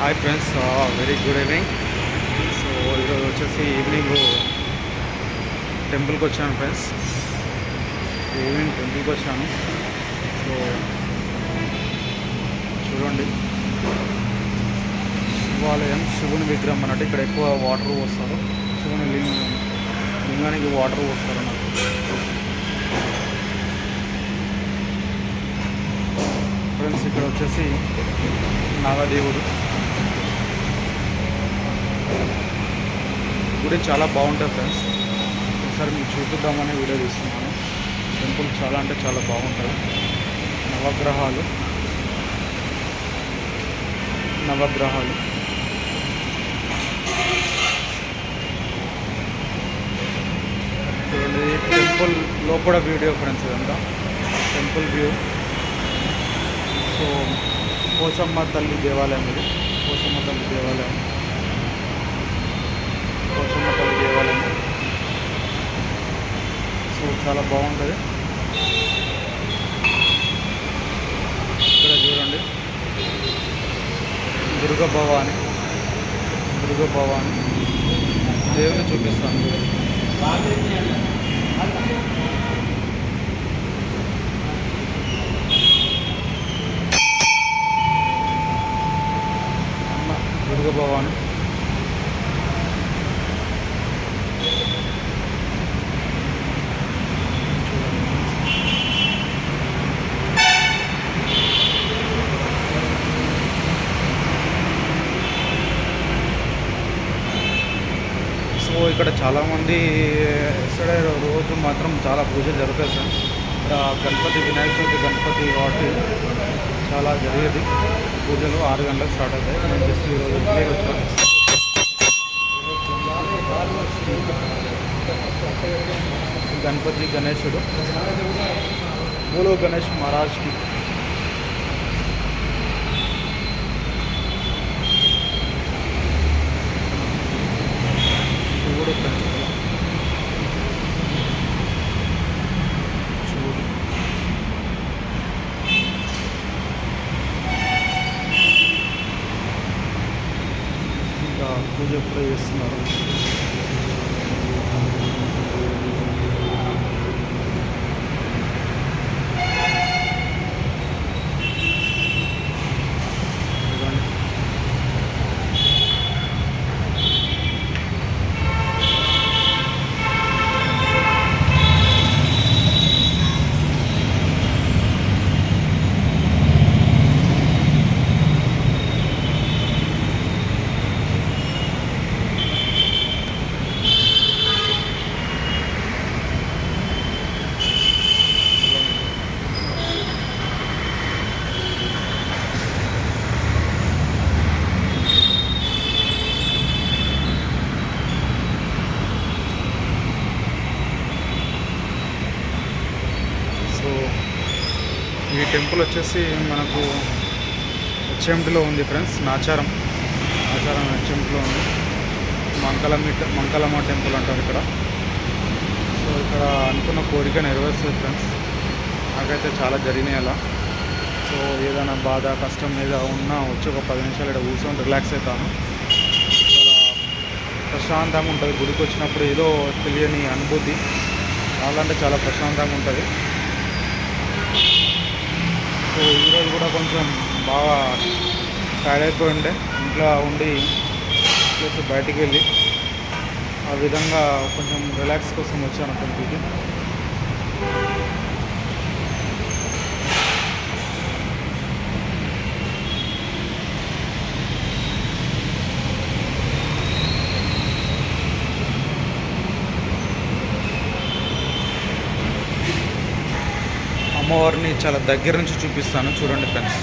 Hi friends very good evening so ఈరోజు వచ్చేసి evening టెంపుల్కి వచ్చాను ఫ్రెండ్స్ ఈవినింగ్ టెంపుల్కి వచ్చాను. సో చూడండి. శివాలయం శివుని విగ్రహం అన్నట్టు ఇక్కడ ఎక్కువ వాటర్ పోస్తారు. శివుని లింగం లింగానికి వాటర్ పోస్తారు అన్నట్టు. ఫ్రెండ్స్ ఇక్కడ వచ్చేసి నాగదేవుడు. గుడి చాలా బాగుంటుంది ఫ్రెండ్స్. ఒకసారి మీకు చూపిద్దామని వీడియో తీస్తున్నాను. టెంపుల్ చాలా అంటే చాలా బాగుంటుంది. నవగ్రహాలు. నవగ్రహాలు. చూడండి టెంపుల్ లోపల వీడియో ఫ్రెండ్స్ ఇదంతా. Temple view. సో పోచమ్మ తల్లి దేవాలయం ఇది. పోచమ్మ తల్లి దేవాలయం. పోచమ్మ తల్లి దేవాలయం సో చాలా బాగుంటుంది. ఇక్కడ చూడండి. దుర్గ భవాని. దుర్గ భవాని. దేవుని చూపిస్తాను. అమ్మ దుర్గ భవాని సో ఇక్కడ చాలామంది ఇక్కడే రోజు మాత్రం చాలా పూజలు జరుగుతాయి సార్. ఇక్కడ గణపతి వినాయక చవితి గణపతి కాబట్టి చాలా జరిగేది. పూజలు ఆరు గంటలకు స్టార్ట్ అవుతాయి. నేను జస్ట్ ఈరోజు ఇంటికి వచ్చాను గణపతి గణేశుడు. మూలో గణేష్ మహారాజ్కి శివుడు ఫ్రెండ్స్ శివుడు ఇంకా పూజ ఎప్పుడో చేస్తున్నారు చూడండి సో ఈ టెంపుల్ వచ్చేసి మనకు హెచ్ఎంటిలో ఉంది ఫ్రెండ్స్ నాచారం. నాచారం హెచ్ఎంటిలో ఉంది. మంకలమి మంకలమ్మ టెంపుల్ అంటారు ఇక్కడ. సో ఇక్కడ అనుకున్న కోరిక నెరవేరుస్తుంది ఫ్రెండ్స్. నాకైతే చాలా జరిగినాయి అలా. సో ఏదైనా బాధ కష్టం మీద ఉన్నా వచ్చి ఒక పది నిమిషాలు ఇక్కడ కూర్చొని రిలాక్స్ అవుతాను. చాలా ప్రశాంతంగా ఉంటుంది. గుడికి వచ్చినప్పుడు ఏదో తెలియని అనుభూతి. చాలా అంటే చాలా ప్రశాంతంగా ఉంటుంది. సో ఈరోజు కూడా కొంచెం బాగా టైర్డ్ అయిపోయి ఉండే ఇంట్లో ఉండి ప్లస్ బయటికి వెళ్ళి ఆ విధంగా కొంచెం రిలాక్స్ కోసం వచ్చాను టెంపుల్కి అమ్మవారిని చాలా దగ్గర నుంచి చూపిస్తాను. చూడండి ఫ్రెండ్స్.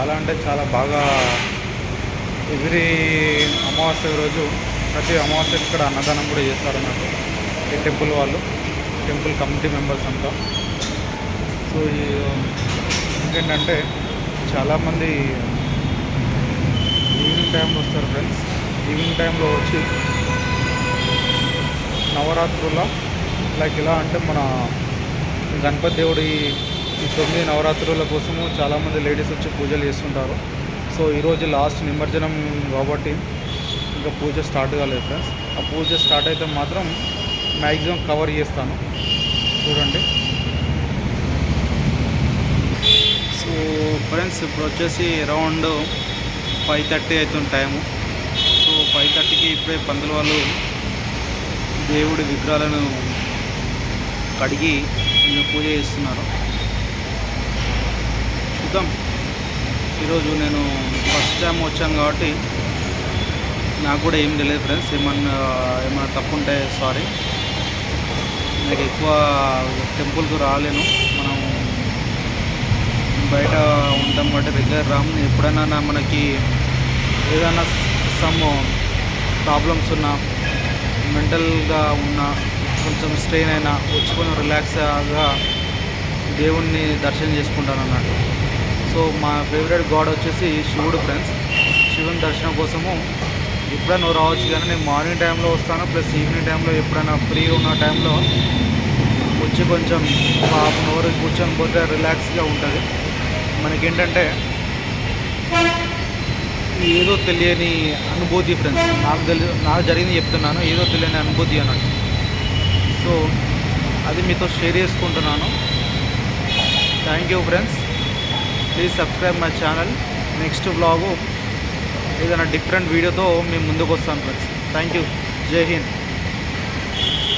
చాలా అంటే చాలా బాగా ఎవ్రీ అమావాస్య రోజు ప్రతి అమావాస్యకి ఇక్కడ అన్నదానం కూడా చేస్తారు అన్నట్టు ఈ టెంపుల్ వాళ్ళు టెంపుల్ కమిటీ మెంబర్స్ అంతా. సో ఇంకేంటంటే చాలామంది ఈవినింగ్ టైంలో వస్తారు ఫ్రెండ్స్. ఈవినింగ్ టైంలో వచ్చి నవరాత్రుల లైక్ ఎలా అంటే మన గణపతి దేవుడి ఈ తొమ్మిది నవరాత్రుల కోసము చాలామంది లేడీస్ వచ్చి పూజలు చేస్తుంటారు. సో ఈరోజు లాస్ట్ నిమజ్జనం కాబట్టి ఇంకా పూజ స్టార్ట్ కాలేదు ఫ్రెండ్స్. ఆ పూజ స్టార్ట్ అయితే మాత్రం మ్యాక్సిమం కవర్ చేస్తాను. చూడండి. సో ఫ్రెండ్స్ ఇప్పుడు వచ్చేసి అరౌండ్ ఫైవ్ థర్టీ అవుతుంది టైము. సో ఫైవ్ థర్టీకి ఇప్పుడే పందుల వాళ్ళు దేవుడి విగ్రహాలను కడిగి పూజ చేస్తున్నారు. చూద్దాం. ఈరోజు నేను ఫస్ట్ టైం వచ్చాను కాబట్టి నాకు కూడా ఏం తెలియదు ఫ్రెండ్స్ ఏమన్నా ఏమన్నా తప్పు ఉంటే సారీ నాకు ఎక్కువ టెంపుల్కి రాలేను. మనం బయట ఉంటాం కాబట్టి రెగ్యులర్ రాము. ఎప్పుడైనా మనకి ఏదైనా సమ్ ప్రాబ్లమ్స్ ఉన్నా మెంటల్గా ఉన్న కొంచెం స్ట్రెయిన్ అయినా వచ్చి కొంచెం రిలాక్స్గా దేవుణ్ణి దర్శనం చేసుకుంటాను అన్నట్టు. సో మా ఫేవరెట్ గాడ్ వచ్చేసి శివుడు ఫ్రెండ్స్. శివుని దర్శనం కోసము ఎప్పుడైనా నువ్వు రావచ్చు కానీ నేను మార్నింగ్ టైంలో వస్తాను ప్లస్ ఈవినింగ్ టైంలో ఎప్పుడైనా ఫ్రీ ఉన్న టైంలో వచ్చి కొంచెం హాఫ్ అన్ అవర్ కూర్చొని పోతే రిలాక్స్గా ఉంటుంది. మనకేంటంటే ఏదో తెలియని అనుభూతి ఫ్రెండ్స్. నాకు తెలి నాకు జరిగింది చెప్తున్నాను ఏదో తెలియని అనుభూతి అన్నట్టు. సో అది మీతో షేర్ చేసుకుంటున్నాను. Thank you friends. Please subscribe my channel next blog ఏదైనా డిఫరెంట్ వీడియోతో మేము ముందుకు వస్తాం ఫ్రెండ్స్ థ్యాంక్ యూ జై హింద్